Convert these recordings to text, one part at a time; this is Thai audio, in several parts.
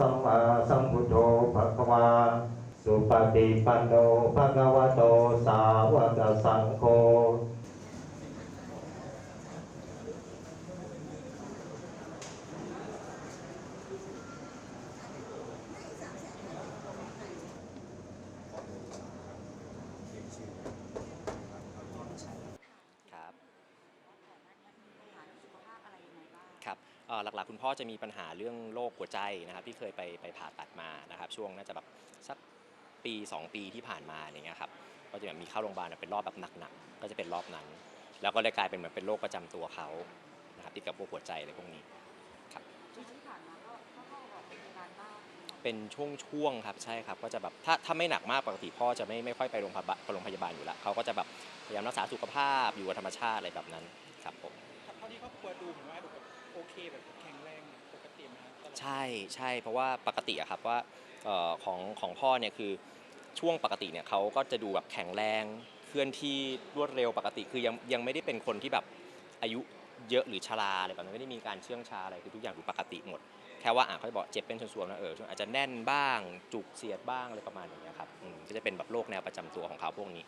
สัมมาสัมพุทโธภะคะวา สุปฏิปันโนภะคะวะโตสาวกสังโฆ ครับครับเอ่อ หลักๆ คุณพ่อจะมีปัญหาเรื่องโรคหัวใจนะครับที่เคยไปไปผ่าตัดมานะครับช่วงน่าจะแบบสักปี 2 ปีที่ผ่านมาอย่างเงี้ยครับก็จะแบบมีเข้าโรงพยาบาลเป็นรอบแบบหนักๆก็จะเป็นรอบนั้น แล้วก็เลยกลายเป็นเหมือนเป็นโรคประจำตัวเขานะครับที่เกี่ยวกับพวกหัวใจอะไรพวกนี้เป็นช่วงๆครับใช่ครับก็จะแบบถ้าถ้าไม่หนักมากปกติพ่อจะไม่ไม่ค่อยไปโรงพยาบาลโรงพยาบาลอยู่แล้วเขาก็จะแบบพยายามรักษาสุขภาพอยู่กับธรรมชาติอะไรแบบนั้นครับผมเท่าที่ครอบครัวดูเหมือนว่าดูแบบ โอเคแบบแข็งแรงปกตินะครับตลอดใช่ใช่เพราะว่าปกติอะครับว่าเอ่อของของพ่อเนี่ยคือช่วงปกติเนี่ยเขาก็จะดูแบบแข็งแรงเคลื่อนที่รวดเร็วปกติ คือยังยังไม่ได้เป็นคนที่แบบอายุเยอะหรือชราอะไรแบบนั้นไม่ได้มีการเชื่องชาอะไรคือทุกอย่างดูปกติหมด แค่ว่าอะเขาจะบอกเจ็บเป็นส่วนๆนะเอออาจจะแน่นบ้าง จุกเสียดบ้างอะไรประมาณอย่างเงี้ยครับอืมก็จะเป็นแบบโรคแนวประจำตัวของเขาพวกนี้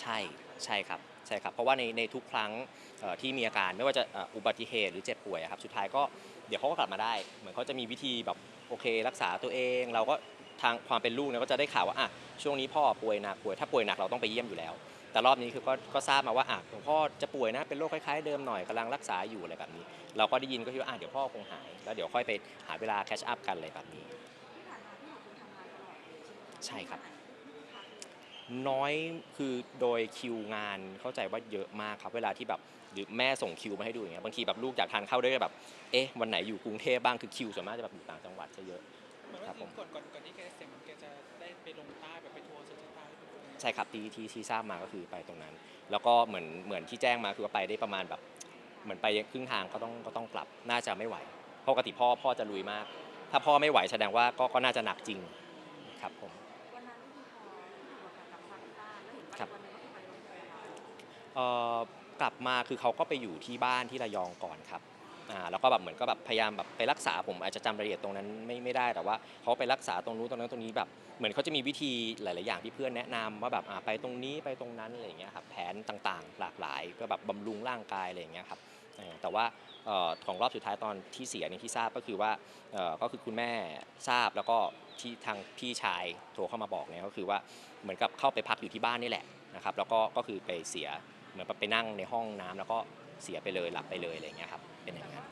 ใช่ใช่ครับใช่ครับ เพราะว่าในในทุกครั้งเอ่อที่มีอาการไม่ว่าจะเอ่ออุบัติเหตุหรือเจ็บป่วยอะครับสุดท้ายก็เดี๋ยวเขาก็กลับมาได้ เหมือนเขาจะมีวิธีแบบโอเค รักษาตัวเอง เราก็ทางความเป็นลูกเนี่ยก็จะได้ข่าวว่าอะช่วงนี้พ่อป่วยหนักป่วยถ้าป่วยหนักเราต้องไปเยี่ยมอยู่แล้ว แต่รอบนี้คือก็ก็ทราบมาว่าอะหลวงพ่อจะป่วยนะเป็นโรคคล้ายๆเดิมหน่อยกำลังรักษาอยู่อะไรแบบนี้ เราก็ได้ยินก็คิดว่าอะเดี๋ยวพ่อคงหาย แล้วเดี๋ยวค่อยไปหาเวลาแคชอัพกันอะไรแบบนี้ ใช่ครับ น้อยคือโดยคิวงานเข้าใจว่าเยอะมากครับเวลาที่แบบหรือแม่ส่งคิวมาให้ดูอย่างเงี้ยบางทีแบบลูกอยากทานข้าวด้วยแบบเอ๊ะวันไหนอยู่กรุงเทพบ้างคือคิวส่วนมากจะแบบอยู่ต่างจังหวัดจะเยอะเหมือนครัว่าบผมก่อนก่อนก่อนที่แกจะเสียเหมือนแกจะได้ไปลงใต้แบบไปทัวร์สุดใต้ไปทัวร์ใช่ครับที่ที่ที่ทราบมาก็คือไปตรงนั้น แล้วก็เหมือนเหมือนที่แจ้งมาคือว่าไปได้ประมาณแบบ เหมือนไปครึ่งทางก็ต้องก็ต้องกลับน่าจะไม่ไหวเพราะปกติพ่อพ่อจะลุยมาก ถ้าพ่อไม่ไหวแสดงว่าก็ก็น่าจะหนักจริงครับผม ครับ เอ่อกลับมาคือเขาก็ไปอยู่ที่บ้านที่ระยองก่อนครับอ่าแล้วก็แบบเหมือนก็แบบพยายามแบบไปรักษาผมอาจจะจำรายละเอียดตรงนั้นไม่ไม่ได้แต่ว่าเขาไปรักษาตรงนู้นตรงนั้นตรงนี้แบบ เหมือนเขาจะมีวิธีหลาย ๆ อย่างที่เพื่อนแนะนำว่าแบบอ่าไปตรงนี้ไปตรงนั้นอะไรอย่างเงี้ยครับแผนต่างๆ หลากหลายเพื่อแบบบำรุงร่างกายอะไรอย่างเงี้ยครับ แต่ว่าของรอบสุดท้ายตอนที่เสียนี่ที่ทราบก็คือว่าก็คือคุณแม่ทราบแล้วก็ที่ทางพี่ชายโทรเข้ามาบอกเนี่ยก็คือว่าเหมือนกับเข้าไปพักอยู่ที่บ้านนี่แหละนะครับแล้วก็ก็คือไปเสียเหมือนไปนั่งในห้องน้ำแล้วก็เสียไปเลยหลับไปเลยอะไรเงี้ยครับเป็นอย่างนั้น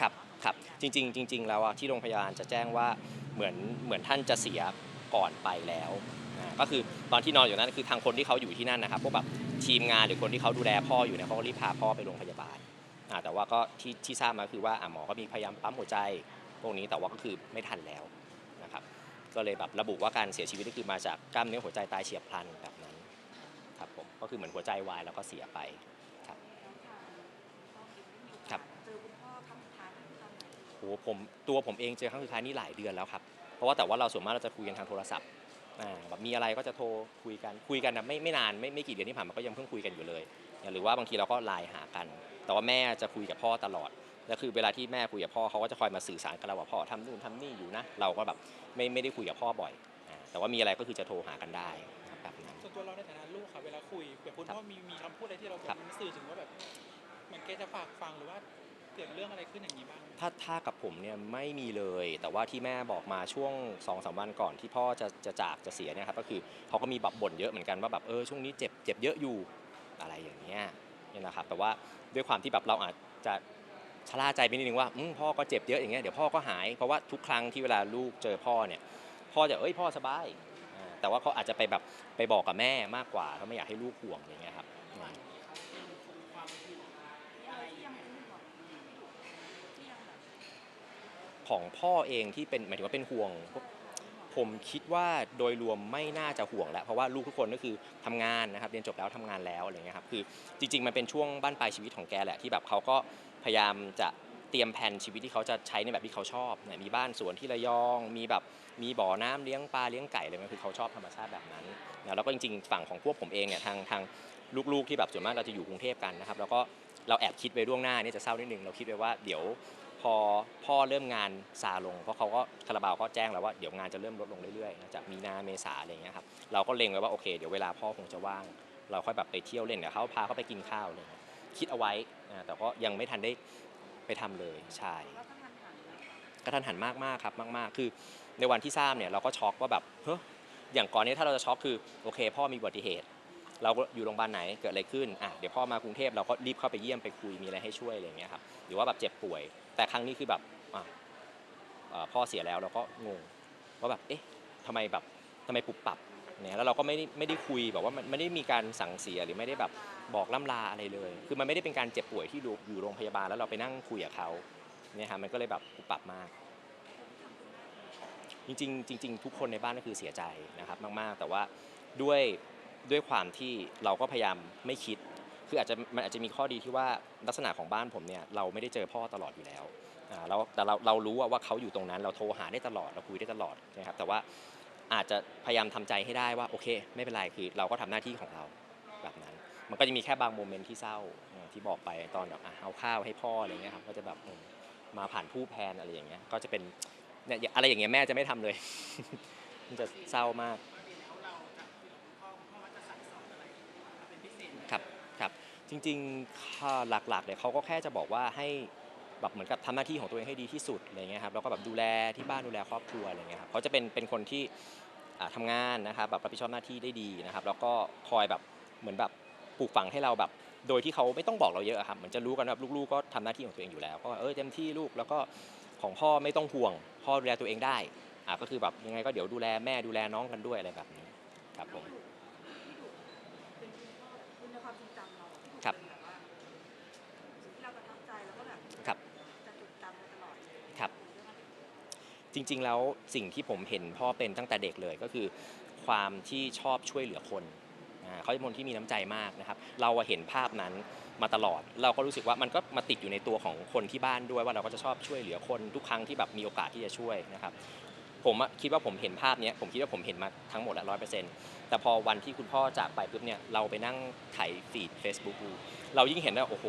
ครับครับจริงๆจริงๆแล้วที่โรงพยาบาลจะแจ้งว่าเหมือนเหมือนท่านจะเสียก่อนไปแล้วก็คือตอนที่นอนอยู่นั้นคือทางคนที่เขาอยู่ที่นั่นนะครับพวกแบบ ทีมงานหรือคนที่เขาดูแลพ่ออยู่เนี่ยเขาก็รีบพาพ่อไปโรงพยาบาลอ่าแต่ว่าก็ที่ที่ทราบมาคือว่าอ่าหมอก็มีพยายามปั๊มหัวใจพวกนี้แต่ว่าก็คือไม่ทันแล้วนะครับ ก็เลยแบบระบุว่าการเสียชีวิตก็คือมาจากกล้ามเนื้อหัวใจตายเฉียบพลันแบบนั้นครับผมก็คือเหมือนหัวใจวายแล้วก็เสียไปครับ ครับโหผมตัวผมเองเจอครั้งสุดท้ายนี่หลายเดือนแล้วครับ เพราะว่าแต่ว่าเราส่วนมากเราจะคุยกันทางโทรศัพท์อ่า แบบมีอะไรก็จะโทรคุยกันคุยกันนะไม่ไม่นานไม่ไม่กี่เดือนที่ผ่านมาก็ยังเพิ่งคุยกันอยู่เลย หรือว่าบางทีเราก็ไลน์หากัน แต่ว่าแม่จะคุยกับพ่อตลอดแล้วคือเวลาที่แม่คุยกับพ่อเขาก็จะคอยมาสื่อสารกับเราว่าพ่อทำนู่นทำนี่อยู่นะ เราก็แบบไม่ไม่ได้คุยกับพ่อบ่อยอ่าแต่ว่ามีอะไรก็คือจะโทรหากันได้นะครับแบบนั้นส่วนตัวเราในฐานะลูกค่ะเวลาคุยแบบคุณพ่อมีมีคำพูดอะไรที่เราครับมันสื่อถึงว่าแบบเหมือนแกจะฝากฟังหรือว่า เกิดเรื่องอะไรขึ้นอย่างนี้บ้างถ้าถ้ากับผมเนี่ยไม่มีเลย แต่ว่าที่แม่บอกมาช่วง2อสวันก่อนที่พ่อจะจะจากจะเสียเนี่ยครับก็คือเขาก็มีแบบบ่นเยอะเหมือนกันว่าแบบเออช่วงนี้เจ็บเจ็บเยอะอยู่อะไรอย่างเงี้ยเนี่ยนะครับแต่ว่าด้วยความที่แบบเราอาจจะชะล่าใจไปนิดนึงว่าพ่อก็เจ็บเยอะอย่างเงี้ยเดี๋ยวพ่อก็หายเพราะว่าทุกครั้งที่เวลาลูกเจอพ่อเนี่ยพ่อจะเอ้ยพ่อสบายแต่ว่าเขาอาจจะไปแบบไปบอกกับแม่มากกว่าเขาไม่อยากให้ลูกห่วงอย่างเงี้ยครับอืม ของพ่อเองที่เป็นหมายถึงว่าเป็นห่วง ผมคิดว่าโดยรวมไม่น่าจะห่วงแล้ว เพราะว่าลูกทุกคนก็คือทำงานนะครับเรียนจบแล้วทำงานแล้วอะไรเงี้ยครับคือจริง ๆ มันเป็นช่วงบ้านปลายชีวิตของแกแหละที่แบบเขาก็พยายามจะเตรียมแผนชีวิตที่เขาจะใช้ในแบบที่เขาชอบเนี่ยมีบ้านสวนที่ระยอง มีแบบมีบ่อน้ำเลี้ยงปลาเลี้ยงไก่อะไรมันคือเขาชอบธรรมชาติแบบนั้นนะแล้วก็จริงๆฝั่งของพวกผมเองเนี่ยทางทางลูกๆที่แบบส่วนมากเราจะอยู่กรุงเทพกันนะครับแล้วก็เราแอบคิดไว้ล่วงหน้าเนี่ยจะเศร้านิดนึงเราคิดไว้ว่าเดี๋ยว พอพ่อเริ่มงานซาลง เพราะเขาก็คาราบาวก็แจ้งแล้วว่าเดี๋ยวงานจะเริ่มลดลงเรื่อยๆนะจากมีนาเมษาอะไรอย่างเงี้ยครับเราก็เล็งไว้ว่าโอเคเดี๋ยวเวลาพ่อคงจะว่าง เราค่อยแบบไปเที่ยวเล่นกับเขาพาเขาไปกินข้าวเงี้ยคิดเอาไว้อ่าแต่ก็ยังไม่ทันได้ไปทำเลยใช่กระทันหันมากมากๆครับมาก ๆ คือในวันที่ทราบเนี่ยเราก็ช็อกว่าแบบเฮ้ยอย่างก่อนนี้ถ้าเราจะช็อกคือโอเค พ่อมีอุบัติเหตุ เราอยู่โรงพยาบาลไหนเกิดอะไรขึ้นอะเดี๋ยวพ่อมากรุงเทพเราก็รีบเข้าไปเยี่ยมไปคุยมีอะไรให้ช่วยอะไรอย่างเงี้ยครับหรือว่าแบบเจ็บป่วย แต่ครั้งนี้คือแบบอะพ่อเสียแล้วเราก็งงว่าแบบเอ๊ะทำไมแบบทำไมปุบปับเนี่ยแล้วเราก็ไม่ได้ไม่ได้คุยแบบว่ามันไม่ได้มีการสั่งเสียหรือไม่ได้แบบบอกล่ำลาอะไรเลย คือมันไม่ได้เป็นการเจ็บป่วยที่อยู่อยู่โรงพยาบาลแล้วเราไปนั่งคุยกับเขาเนี่ยครับมันก็เลยแบบปุบปับมาก จริงๆจริง ๆ ทุกคนในบ้านก็คือเสียใจนะครับมากๆ แต่ว่าด้วย ด้วยความที่เราก็พยายามไม่คิด คืออาจจะมันอาจจะมีข้อดีที่ว่าลักษณะของบ้านผมเนี่ยเราไม่ได้เจอพ่อตลอดอยู่แล้วอ่าแล้วแต่เราเรารู้ว่าว่าเขาอยู่ตรงนั้น เราโทรหาได้ตลอดเราคุยได้ตลอดนะครับแต่ว่าอาจจะพยายามทำใจให้ได้ว่าโอเค ไม่เป็นไรคือเราก็ทำหน้าที่ของเราแบบนั้น มันก็จะมีแค่บางโมเมนต์ที่เศร้าที่บอกไปตอนแบบเอาข้าวให้พ่ออะไรเงี้ยครับก็จะแบบมมาผ่านผู้แพนอะไรอย่างเงี้ยก็จะเป็นเนี่ยอะไรอย่างเงี้ยแม่จะไม่ทำเลย มันจะเศร้ามาก ครับครับ จริงๆหลักๆเนี่ยเขาก็แค่จะบอกว่าให้แบบเหมือนกับทำหน้าที่ของตัวเองให้ดีที่สุดอะไรเงี้ยครับแล้วก็แบบดูแลที่บ้านดูแลครอบครัวอะไรเงี้ยครับเขาจะเป็นเป็นคนที่อ่าทำงานนะครับแบบรับผิดชอบหน้าที่ได้ดีนะครับ แล้วก็คอยแบบเหมือนแบบปลูกฝังให้เราแบบ โดยที่เขาไม่ต้องบอกเราเยอะครับเหมือนจะรู้กันว่าลูกๆก็ทำหน้าที่ของตัวเองอยู่แล้วก็เออเต็มที่ลูกแล้วก็ของพ่อไม่ต้องห่วง พ่อดูแลตัวเองได้อะก็คือแบบยังไงก็เดี๋ยวดูแลแม่ดูแลน้องกันด้วยอะไรแบบนี้ครับผม จริง ๆ แล้วสิ่งที่ผมเห็นพ่อเป็นตั้งแต่เด็กเลยก็คือ ความที่ชอบช่วยเหลือคนเขาเป็นคนที่มีน้ำใจมากนะครับ เราเห็นภาพนั้นมาตลอด เราก็รู้สึกว่ามันก็มาติดอยู่ในตัวของคนที่บ้านด้วยว่าเราก็จะชอบช่วยเหลือคนทุกครั้งที่แบบมีโอกาสที่จะช่วยนะครับ ผมคิดว่าผมเห็นภาพนี้ผมคิดว่าผมเห็นมาทั้งหมดแล้วร้อยเปอร์เซ็นต์แต่พอวันที่คุณพ่อจากไปปุ๊บเนี่ยเราไปนั่งไถฟีด Facebook ดูเรายิ่งเห็นว่าโอ้โห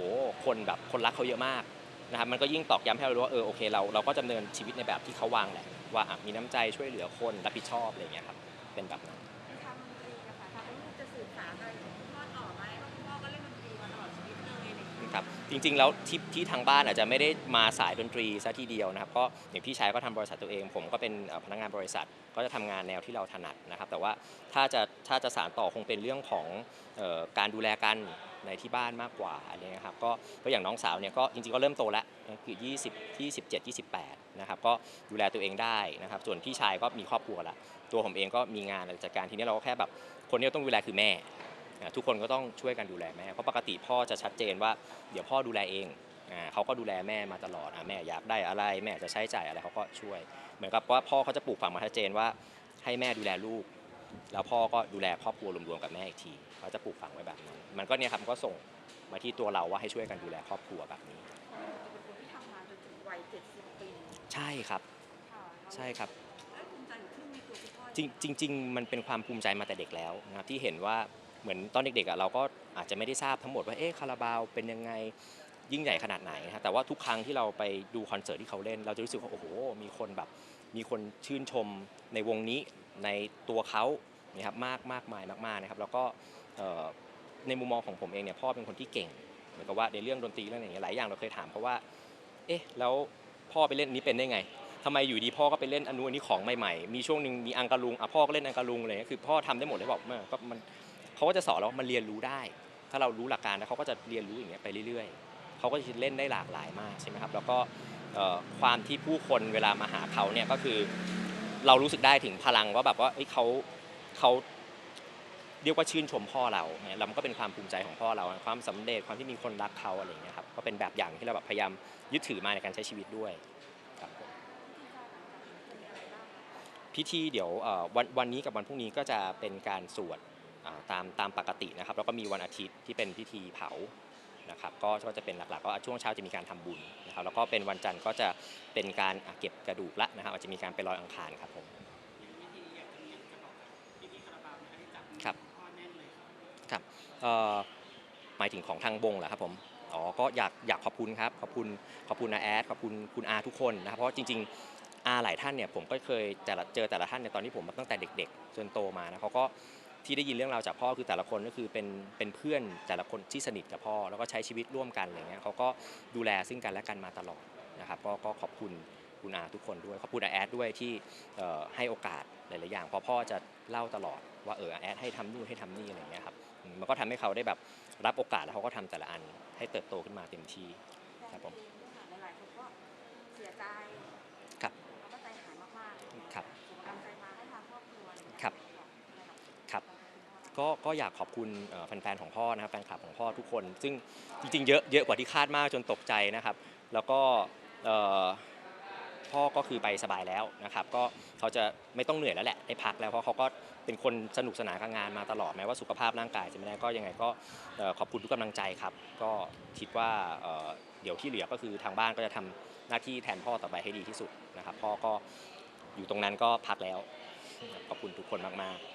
คนแบบคนรักเขาเยอะมาก นะครับมันก็ยิ่งตอกย้ำให้เรารู้ว่าเออโอเคเราเราก็ดำเนินชีวิตในแบบที่เขาวางแหละว่าอะมีน้ำใจช่วยเหลือคนรับผิดชอบอะไรอย่างเงี้ยครับเป็นแบบนั้นทางดนตรีอะค่ะทางลูกจะสื่อสารอะไรกับคุณพ่อต่อไหมเพราะคุณพ่อก็เล่นดนตรีมาตลอดชีวิตเลยอะไรอย่างเงี้ย ครับจริงๆ แล้วที่ที่ทางบ้านอาจจะไม่ได้มาสายดนตรีซะทีเดียวนะครับก็อย่างพี่ชายก็ทำบริษัทตัวเอง ผมก็เป็นเอ่อพนักงานบริษัทก็จะทำงานแนวที่เราถนัดนะครับ แต่ว่าถ้าจะถ้าจะสานต่อคงเป็นเรื่องของเอ่อการดูแลกัน ในที่บ้านมากกว่าอะไรเงี้ยครับก็ก็อย่างน้องสาวเนี่ยก็จริงๆก็เริ่มโตแล้วคือ20 27 28นะครับก็ดูแลตัวเองได้นะครับส่วนพี่ชายก็มีครอบครัวละตัวผมเองก็มีงานอะไรจัดการทีนี้เราก็แค่แบบคนที่ต้องดูแลคือแม่ทุกคนก็ต้องช่วยกันดูแลแม่เพราะปกติพ่อจะชัดเจนว่าเดี๋ยวพ่อดูแลเองเขาก็ดูแลแม่มาตลอดแม่อยากได้อะไร แม่จะใช้จ่ายอะไรเขาก็ช่วย เหมือนกับว่าพ่อเขาจะปลูกฝังมาชัดเจนว่าให้แม่ดูแลลูก แล้วพ่อก็ดูแลครอบครัวรวมๆกับแม่อีกทีเขาจะปลูกฝังไว้แบบนั้นมันก็เนี่ยครับมันก็ส่งมาที่ตัวเราว่าให้ช่วยกันดูแลครอบครัวแบบนี้จะเป็นคนที่ทำมาจนถึงวัย70ปีใช่ครับ ค่ะใช่ครับเอ้ยภูมิใจอยู่ทึ่งในตัวคุณพ่อจริงจริงๆมันเป็นความภูมิใจมาแต่เด็กแล้วนะครับที่เห็นว่าเหมือนตอนเด็กๆอะเราก็อาจจะไม่ได้ทราบทั้งหมดว่าเอ๊ะคาราบาวเป็นยังไงยิ่งใหญ่ขนาดไหนนะครับแต่ว่าทุกครั้งที่เราไปดูคอนเสิร์ตที่เขาเล่น เราจะรู้สึกว่าโอ้โหมีคนแบบมีคนชื่นชมในวงนี้ ในตัวเขานะครับมากมากมายมากๆนะครับแล้วก็ในมุมมองของผมเองเนี่ยพ่อเป็นคนที่เก่งเหมือนกับว่าในเรื่องดนตรีเรื่องอะไรอย่างเงี้ยหลายอย่างเราเคยถามเพราะว่า เอ๊ะแล้วพ่อไปเล่นนี้เป็นได้ไงทำไมอยู่ดีพ่อก็ไปเล่นอันนู้นอันนี้ของใหม่ๆ มีช่วงหนึ่งมีอังกะลุงอะพ่อก็เล่นอังกะลุงอะไรเลยคือพ่อทำได้หมดเลยบอกมาก็มันเขาก็จะสอนเราว่ามันเรียนรู้ได้ ถ้าเรารู้หลักการแล้วเขาก็จะเรียนรู้อย่างเงี้ยไปเรื่อยๆเขาก็จะเล่นได้หลากหลายมากใช่ไหมครับแล้วก็ความที่ผู้คนเวลามาหาเขาเนี่ยก็คือ เรารู้สึกได้ถึงพลังว่าแบบว่าเอ้ยเขาเขาเรียกว่าชื่นชมพ่อเราเนี่ยเรามันก็เป็นความภูมิใจของพ่อเรา ความสำเร็จความที่มีคนรักเขาอะไรอย่างเงี้ยครับก็เป็นแบบอย่างที่เราแบบพยายามยึดถือมาในการใช้ชีวิตด้วยครับผมพิธีเดี๋ยวเอ่อวันวันนี้กับวันพรุ่งนี้ก็จะเป็นการสวดอ่าตามตามปกตินะครับแล้วก็มีวันอาทิตย์ที่เป็นพิธีเผานะครับก็ก็จะเป็นหลักๆก็ช่วงเช้าจะมีการทำบุญ นะครับแล้วก็เป็นวันจันทร์ก็จะเป็นการเก็บกระดูกละนะครับอาจจะมีการไปลอยอังคารครับผมครับครับหมายถึงของทางวงเหรอครับผมอ๋อก็อยากอยากขอบคุณครับขอบคุณขอบคุณนาแอดขอบคุณคุณอาทุกคนนะครับเพราะจริง ๆอาหลายท่านเนี่ยผมก็เคยแต่ละเจอแต่ละท่านเนี่ยตอนที่ผมตั้งแต่เด็ก ๆ จนโตมานะเขาก็ ที่ได้ยินเรื่องราวจากพ่อคือแต่ละคนก็คือเป็นเป็นเพื่อนแต่ละคนที่สนิทกับพ่อ แล้วก็ใช้ชีวิตร่วมกันอะไรเงี้ยเขาก็ดูแลซึ่งกันและกันมาตลอดนะครับก็ก็ขอบคุณคุณอาทุกคนด้วยขอบคุณอาแอดด้วยที่ให้โอกาสหลายๆอย่างเพราะพ่อจะเล่าตลอดว่าเอออาแอดให้ทำนู่นให้ทำนี่อะไรเงี้ยครับมันก็ทำให้เขาได้แบบรับโอกาสแล้วเขาก็ทำแต่ละอันให้เติบโตขึ้นมาเต็มที่ครับผม ก็ก็อยากขอบคุณแฟนๆของพ่อนะครับแฟนคลับของพ่อทุกคน ซึ่งจริงๆเยอะเยอะกว่าที่คาดมากจนตกใจนะครับ แล้วก็พ่อก็คือไปสบายแล้วนะครับก็เขาจะไม่ต้องเหนื่อยแล้วแหละได้พักแล้วเพราะเขาก็เป็นคนสนุกสนานกับงานมาตลอดแม้ว่าสุขภาพร่างกายจะไม่ได้ก็ยังไงก็ขอบคุณทุกกำลังใจครับ ก็คิดว่าเดี๋ยวที่เหลือก็คือทางบ้านก็จะทำหน้าที่แทนพ่อต่อไปให้ดีที่สุดนะครับ พ่อก็อยู่ตรงนั้นก็พักแล้วขอบคุณทุกคนมากๆ